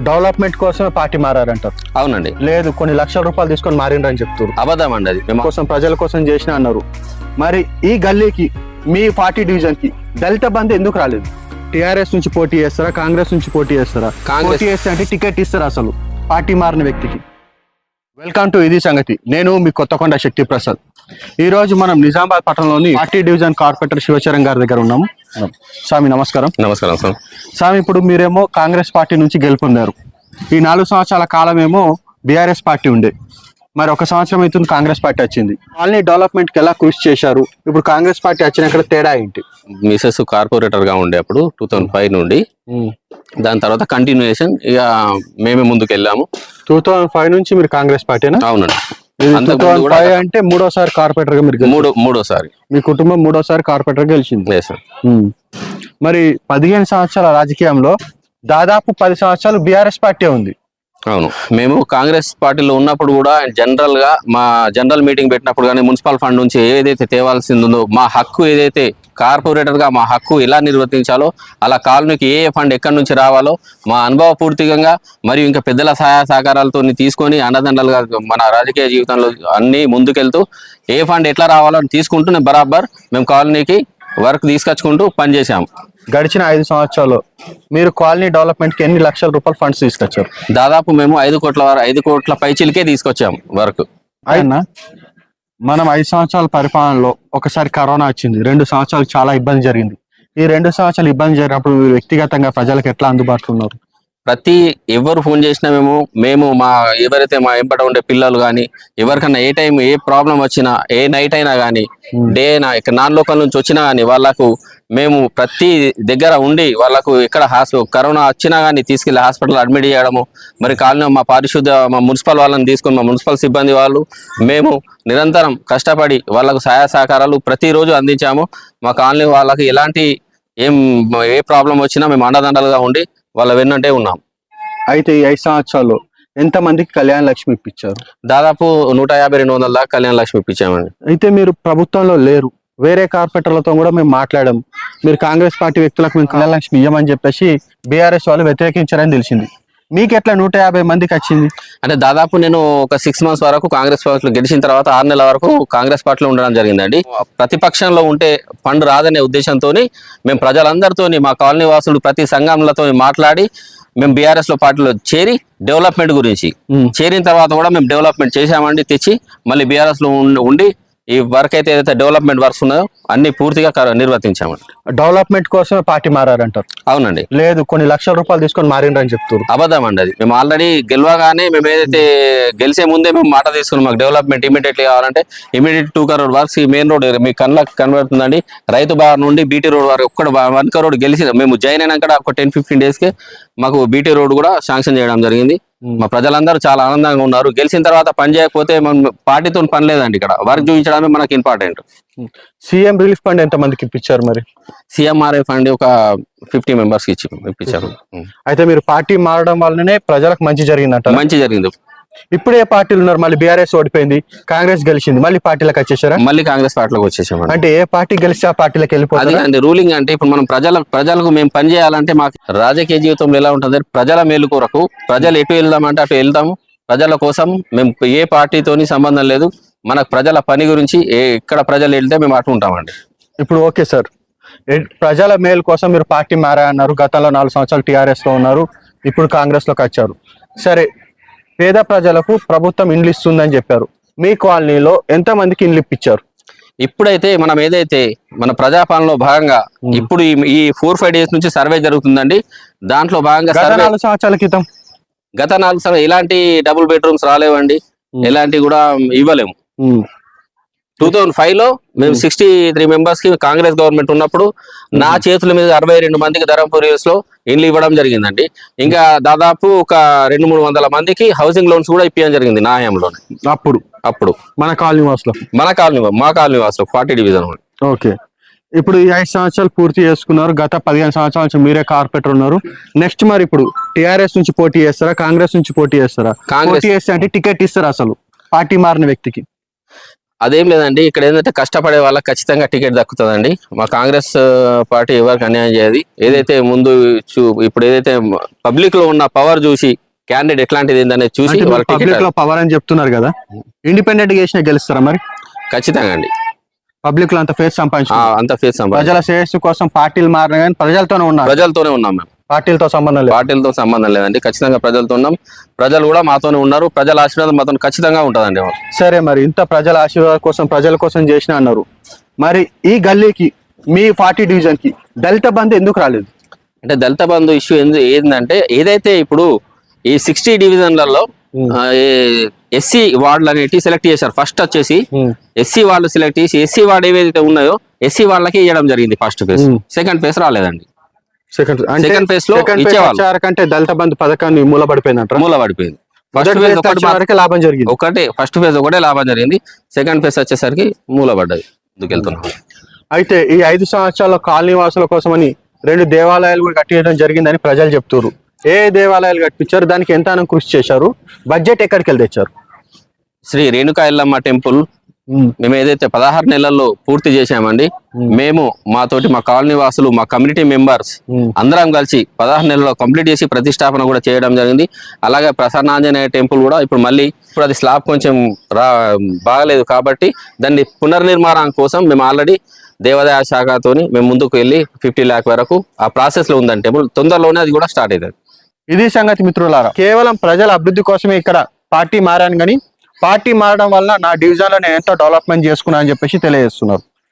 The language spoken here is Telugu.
డెవలప్మెంట్ కోసమే పార్టీ మారారంటారు. అవునండి. లేదు కొన్ని లక్షల రూపాయలు తీసుకొని మారిండ్రని చెప్తారు అబద్ధం అండి అది. మేము కోసం ప్రజల కోసం చేసిన అన్నారు. మరి ఈ గల్లీకి మీ పార్టీ డివిజన్కి దళిత బంధు ఎందుకు రాలేదు? టిఆర్ఎస్ నుంచి పోటీ చేస్తారా కాంగ్రెస్ నుంచి పోటీ చేస్తారా? కాంగ్రెస్. చేస్తే అంటే టికెట్ ఇస్తారా అసలు? పార్టీ మారిన వ్యక్తికి. వెల్కమ్ టు ఇది సంగతి. నేను మీ కొత్తకొండ శక్తి ప్రసాద్ ఈ రోజు మనం నిజామాబాద్ పట్టణంలోని పార్టీ డివిజన్ కార్పొరేటర్ శివచరణ్ గారి దగ్గర ఉన్నాము. స్వామి నమస్కారం. నమస్కారం సార్. స్వామి ఇప్పుడు మీరేమో కాంగ్రెస్ పార్టీ నుంచి గెలుపొందారు. ఈ నాలుగు సంవత్సరాల కాలం ఏమో బీఆర్ఎస్ పార్టీ ఉండే. మరి ఒక సంవత్సరం అవుతుంది కాంగ్రెస్ పార్టీ వచ్చింది. కాలనీ డెవలప్మెంట్కి ఎలా కృషి చేశారు? ఇప్పుడు కాంగ్రెస్ పార్టీ వచ్చినాక తేడా ఏంటి? మిసెస్ కార్పొరేటర్గా ఉండే అప్పుడు టూ థౌసండ్ ఫైవ్ నుండి. దాని తర్వాత కంటిన్యూయేషన్ ఇక మేమే ముందుకు వెళ్ళాము టూ థౌసండ్ ఫైవ్ నుంచి మీరు కాంగ్రెస్ పార్టీనా? అవునండి. అంటే మూడోసారి కార్పొరేటర్గా మీరు. మూడో మూడోసారి. మీ కుటుంబం మూడోసారి కార్పొరేటర్ గెలిచింది. మరి పదిహేను సంవత్సరాల రాజకీయంలో దాదాపు పది సంవత్సరాలు బీఆర్ఎస్ పార్టీ ఉంది. అవును. మేము కాంగ్రెస్ పార్టీలో ఉన్నప్పుడు కూడా జనరల్గా మా జనరల్ మీటింగ్ పెట్టినప్పుడు కానీ మున్సిపల్ ఫండ్ నుంచి ఏదైతే తేవాల్సింది ఉందో మా హక్కు ఏదైతే కార్పొరేటర్గా మా హక్కు ఎలా నిర్వర్తించాలో అలా కాలనీకి ఏ ఫండ్ ఎక్కడి నుంచి రావాలో మా అనుభవ పూర్తికంగా మరియు ఇంకా పెద్దల సహాయ సహకారాలతో తీసుకొని అండదండలుగా మన రాజకీయ జీవితంలో అన్ని ముందుకెళ్తూ ఏ ఫండ్ ఎట్లా రావాలో అని తీసుకుంటూ నేను బరాబర్ మేము కాలనీకి వర్క్ తీసుకొచ్చుకుంటూ పనిచేసాము గడిచిన ఐదు సంవత్సరాలు మీరు కాలనీ డెవలప్మెంట్కి ఎన్ని లక్షల రూపాయల ఫండ్స్ తీసుకొచ్చారు? దాదాపు మేము ఐదు కోట్ల వర- ఐదు కోట్ల పైచిలకే తీసుకొచ్చాము వర్క్. అయినా మనం ఐదు సంవత్సరాల పరిపాలనలో ఒకసారి కరోనా వచ్చింది. రెండు సంవత్సరాలు చాలా ఇబ్బంది జరిగింది. ఈ రెండు సంవత్సరాలు ఇబ్బంది జరిగినప్పుడు మీరు వ్యక్తిగతంగా ప్రజలకు ఎట్లా అందుబాటులో ఉన్నారు? ప్రతి ఎవరు ఫోన్ చేసినా మేము మేము మా ఎవరైతే మా ఎంపట ఉండే పిల్లలు కానీ ఎవరికన్నా ఏ టైం ఏ ప్రాబ్లం వచ్చినా ఏ నైట్ అయినా కానీ డే అయినా ఇక్కడ నాన్ లోకల్ నుంచి వచ్చినా కానీ వాళ్ళకు మేము ప్రతి దగ్గర ఉండి వాళ్ళకు ఎక్కడ హాస్పిటల్ కరోనా వచ్చినా కానీ తీసుకెళ్ళి హాస్పిటల్ అడ్మిట్ చేయడము మరి కాలనీ మా పారిశుద్ధ మా మున్సిపల్ వాళ్ళని తీసుకొని మా మున్సిపల్ సిబ్బంది వాళ్ళు మేము నిరంతరం కష్టపడి వాళ్ళకు సహాయ సహకారాలు ప్రతిరోజు అందించాము. మా కాలనీ వాళ్ళకి ఎలాంటి ఏం ఏ ప్రాబ్లం వచ్చినా మేము అండదండలుగా ఉండి వాళ్ళ వెన్నంటే ఉన్నాం. అయితే ఈ ఐదు సంవత్సరాల్లో ఎంత మందికి కళ్యాణ లక్ష్మి ఇప్పించారు? దాదాపు నూట యాభై రెండు వందల దాకా కళ్యాణ లక్ష్మి ఇప్పించామండి. అయితే మీరు ప్రభుత్వంలో లేరు. వేరే కార్పొరేటర్లతో కూడా మేము మాట్లాడాం. మీరు కాంగ్రెస్ పార్టీ వ్యక్తులకు మేము కళ్యాణ లక్ష్మి ఇవ్వమని చెప్పేసి బీఆర్ఎస్ వాళ్ళు వ్యతిరేకించారని తెలిసింది. మీకు ఎట్లా నూట యాభై మందికి వచ్చింది? అంటే దాదాపు నేను ఒక సిక్స్ మంత్స్ వరకు కాంగ్రెస్ పార్టీలో గెలిచిన తర్వాత ఆరు నెలల వరకు కాంగ్రెస్ పార్టీలో ఉండడం జరిగిందండి. ప్రతిపక్షంలో ఉంటే ఫండ్ రాదనే ఉద్దేశంతో మేము ప్రజలందరితోని మా కాలనీ వాసులు ప్రతి సంఘంలతో మాట్లాడి మేము బీఆర్ఎస్లో పార్టీలో చేరి డెవలప్మెంట్ గురించి. చేరిన తర్వాత కూడా మేము డెవలప్మెంట్ చేశామండి తెచ్చి మళ్ళీ బీఆర్ఎస్లో ఉండి ఈ వర్క్ అయితే ఏదైతే డెవలప్మెంట్ వర్క్స్ ఉన్నాయో అన్ని పూర్తిగా నిర్వర్తించామండి. డెవలప్మెంట్ కోసమే పార్టీ మారారంటారు? అవునండి. లేదు కొన్ని లక్షల రూపాయలు తీసుకొని మారిండ్రని చెప్తారు అబద్ధం అండి అది. మేము ఆల్రెడీ గెలవగానే మేము ఏదైతే గెలిచే ముందే మేము మాట తీసుకున్నాం మాకు డెవలప్మెంట్ ఇమీడియట్లీ కావాలంటే ఇమీడియట్ టూ కరోడ్ వర్క్స్ ఈ మెయిన్ రోడ్ మీ కళ్ళకి కనబడుతుందండి. రైతు బార్ నుండి బీటీ రోడ్ వరకు ఒక్కడ వన్ కరోడ్ గెలిచి మేము జాయిన్ అయినాక ఒక టెన్ ఫిఫ్టీన్ డేస్కి మాకు బీటీ రోడ్ కూడా శాంక్షన్ చేయడం జరిగింది. మా ప్రజలందరూ చాలా ఆనందంగా ఉన్నారు. గెలిచిన తర్వాత పని చేయకపోతే మనం పార్టీతో పని లేదండి ఇక్కడ. వర్క్ చూపించడమే మనకి ఇంపార్టెంట్ సీఎం రిలీఫ్ ఫండ్ ఎంత మందికి ఇప్పించారు మరి? సిఎంఆర్ఐ ఫండ్ ఒక ఫిఫ్టీ మెంబర్స్కి ఇచ్చి ఇప్పించారు. అయితే మీరు పార్టీ మారడం వల్లనే ప్రజలకు మంచి జరిగిందంటారు? మంచి జరిగింది. ఇప్పుడు ఏ పార్టీలు ఉన్నారు. మళ్ళీ బీఆర్ఎస్ ఓడిపోయింది. కాంగ్రెస్ గెలిచింది. మళ్ళీ పార్టీలకు వచ్చేసారా? మళ్ళీ కాంగ్రెస్ పార్టీలోకి వచ్చేసామండి. అంటే ఏ పార్టీ గెలిస్తే ఆ పార్టీలకు అండి రూలింగ్ అంటే ఇప్పుడు మనం ప్రజల ప్రజలకు మేము పని చేయాలంటే మాకు రాజకీయ జీవితంలో ఎలా ఉంటుంది? ప్రజల మేలు కొరకు ప్రజలు ఎటు వెళ్దామంటే అటు వెళ్తాము. ప్రజల కోసం మేము ఏ పార్టీతోని సంబంధం లేదు. మనకు ప్రజల పని గురించి ఏ ఎక్కడ ప్రజలు వెళ్తే మేము అటు ఉంటామండి. ఇప్పుడు ఓకే సార్. ప్రజల మేలు కోసం మీరు పార్టీ మారా అన్నారు గతంలో నాలుగు సంవత్సరాలు టీఆర్ఎస్లో ఉన్నారు. ఇప్పుడు కాంగ్రెస్లోకి వచ్చారు. సరే పేద ప్రజలకు ప్రభుత్వం ఇండ్లు ఇస్తుందని చెప్పారు. మీ కాలనీలో ఎంత మందికి ఇండ్లు ఇప్పించారు? ఇప్పుడైతే మనం ఏదైతే మన ప్రజాపాలనలో భాగంగా ఇప్పుడు ఈ- ఫోర్ ఫైవ్ డేస్ నుంచి సర్వే జరుగుతుందండి. దాంట్లో భాగంగా నాలుగు సంవత్సరాల క్రితం. గత నాలుగు సంవత్సరాలు ఎలాంటి డబుల్ బెడ్రూమ్స్ రాలేవండి. ఎలాంటి కూడా ఇవ్వలేము. టూ థౌజండ్ ఫైవ్లో మేము. సిక్స్టీ త్రీ మెంబర్స్కి కాంగ్రెస్ గవర్నమెంట్ ఉన్నప్పుడు నా చేతుల మీద అరవై రెండు మందికి ధరంపూర్ hills లో ఇండ్లు ఇవ్వడం జరిగిందండి. ఇంకా దాదాపు ఒక రెండు మూడు వందల మందికి హౌసింగ్ లోన్స్ కూడా ఇప్పించడం జరిగింది నా హయాంలోనే. అప్పుడు? అప్పుడు. మన కాలనీ వాసులో? మన కాలనీ మా కాలనీ వాసులు ఫార్టీ డివిజన్ ఓకే. ఇప్పుడు ఈ ఐదు సంవత్సరాలు పూర్తి చేసుకున్నారు. గత పదిహేను సంవత్సరాల నుంచి మీరే కార్పొరేటర్ ఉన్నారు. నెక్స్ట్ మరి ఇప్పుడు టిఆర్ఎస్ నుంచి పోటీ చేస్తారా? కాంగ్రెస్ నుంచి పోటీ చేస్తారా? కాంగ్రెస్ చేస్తే అంటే టికెట్ ఇస్తారా అసలు? పార్టీ మారిన వ్యక్తికి. అదేం లేదండి. ఇక్కడ ఏంటంటే కష్టపడే వాళ్ళకి ఖచ్చితంగా టికెట్ దక్కుతుందండి. మా కాంగ్రెస్ పార్టీ ఎవరికి అన్యాయం చేయదు. ఏదైతే ముందు ఇప్పుడు ఏదైతే పబ్లిక్లో ఉన్న పవర్ చూసి క్యాండిడేట్ ఎట్లాంటిది ఏందనేది చూసి పబ్లిక్లో పవర్ అని చెప్తున్నారు కదా. ఇండిపెండెంట్ చేసినా గెలుస్తారా మరి? ఖచ్చితంగా అండి. పబ్లిక్లో అంత ఫేస్ సంపాదించు అంత ఫేస్ ప్రజల శ్రేయస్సు కోసం పార్టీలు మారిన కానీ ప్రజలతోనే ఉన్నారు. ప్రజలతోనే ఉన్నాం మేము. పార్టీలతో సంబంధం లేదు. పార్టీలతో సంబంధం లేదండి. ఖచ్చితంగా ప్రజలతో ఉన్నాం. ప్రజలు కూడా మాతోనే ఉన్నారు. ప్రజల ఆశీర్వాదం మాతో ఖచ్చితంగా ఉంటుందండి సరే మరి ఇంత ప్రజల ఆశీర్వాదం కోసం ప్రజల కోసం చేసిన అన్నారు. మరి ఈ గల్లీకి మీ పార్టీ డివిజన్కి దళిత బంధు ఎందుకు రాలేదు? అంటే దళిత బంధు ఇష్యూ ఏంది ఏంటంటే ఏదైతే ఇప్పుడు ఈ సిక్స్టీ డివిజన్లలో ఎస్సీ వార్డులు అనేవి సెలెక్ట్ చేశారు. ఫస్ట్ వచ్చేసి ఎస్సీ వాళ్ళు సెలెక్ట్ చేసి ఎస్సీ వార్డు ఏవైతే ఉన్నాయో ఎస్సీ వాళ్ళకి ఇవ్వడం జరిగింది ఫస్ట్ ఫేజ్. సెకండ్ ఫేజ్ రాలేదండి. సెకండ్లో సెకండ్ ఇచ్చేవాళ్ళు. వచ్చే కంటే దళిత బంధు పథకాన్ని మూలపడిపోయిందంట మూల పడిపోయింది ఫస్ట్ ఫేజ్ ఒకటి లాభం జరిగింది. ఒకటే ఫస్ట్ ఫేజ్ ఒకటే లాభం జరిగింది. సెకండ్ ఫేజ్ వచ్చేసరికి మూల పడ్డది దుకెళ్తున్నాం అయితే ఈ ఐదు సంవత్సరాల కాలనీ వాసుల కోసమని రెండు దేవాలయాలు కూడా కట్టించడం జరిగిందని ప్రజలు చెప్తున్నారు ఏ దేవాలయాలు కట్టించారు? దానికి ఎంత కృషి చేశారు? బడ్జెట్ ఎక్కడికి వెళ్ళి తెచ్చారు? శ్రీ రేణుకా ఎల్లమ్మ టెంపుల్ మేము ఏదైతే పదహారు నెలల్లో పూర్తి చేశామండి మేము మాతోటి మా కాలనీ వాసులు మా కమ్యూనిటీ మెంబర్స్ అందరం కలిసి పదహారు నెలల్లో కంప్లీట్ చేసి ప్రతిష్టాపన కూడా చేయడం జరిగింది. అలాగే ప్రసన్నాంజనేయ టెంపుల్ కూడా ఇప్పుడు మళ్ళీ ఇప్పుడు అది స్లాబ్ కొంచెం రా బాగలేదు కాబట్టి దాన్ని పునర్నిర్మాణం కోసం మేము ఆల్రెడీ దేవాదాయ శాఖతోని మేము ముందుకు వెళ్ళి ఫిఫ్టీ ల్యాక్ వరకు ఆ ప్రాసెస్లో ఉందండి టెంపుల్. తొందరలోనే అది కూడా స్టార్ట్ అవుతుంది ఇది సంగతి మిత్రులారా కేవలం ప్రజల అభివృద్ధి కోసమే ఇక్కడ పార్టీ మారాను కానీ పార్టీ మారడం వల్ల నా డివిజన్లో నేను ఎంతో డెవలప్మెంట్ చేసుకున్నా అని చెప్పేసి తెలియజేస్తున్నారు.